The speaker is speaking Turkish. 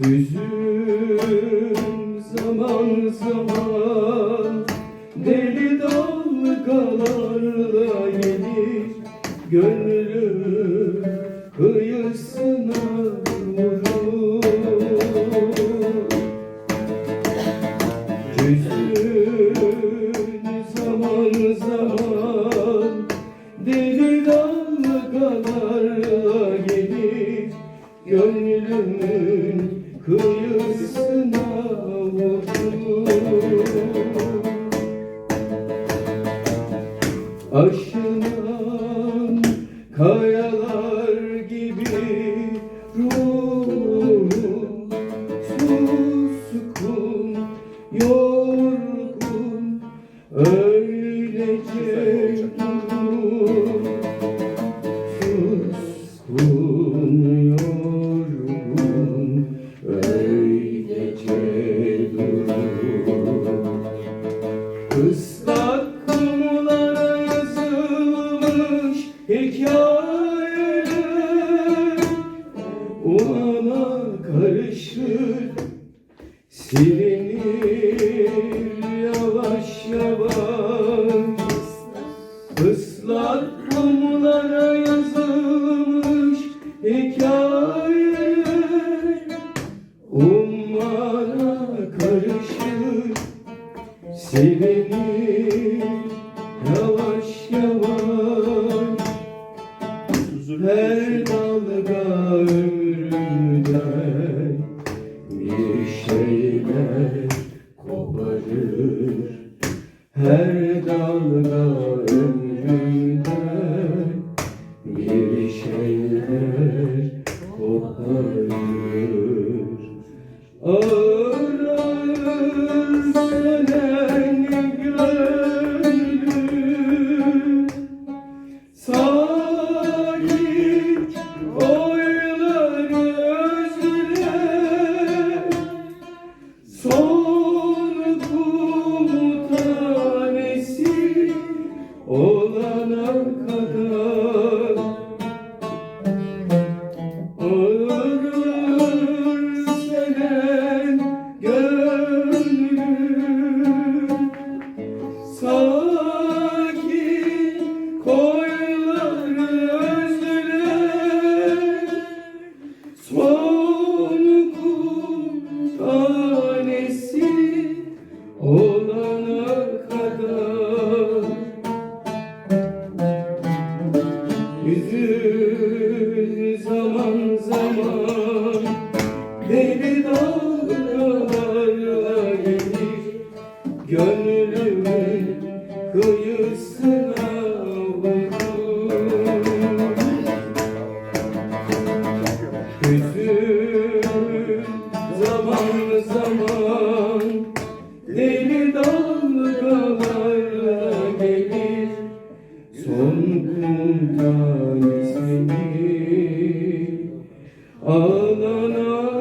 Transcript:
Hüzün zaman zaman Deli dalgalarla gelir Gönlüm kıyısına vurur. Hüzün zaman zaman Deli dalgalarla gelir Gönlümün kıyısına vurur Aşınan Islak kumlara yazılmış hikayeler. Umana karışır silinir yavaş yavaş. Islak kumlara yazılmış hikayeler. Umana karışır Silinir yavaş yavaş Her dalga ömrümden Bir şeyler Sakin koylar özler Son kum olana kadar. Hüzün zaman zaman Deli dalgalarla gelir Gönlümün kıyısına না না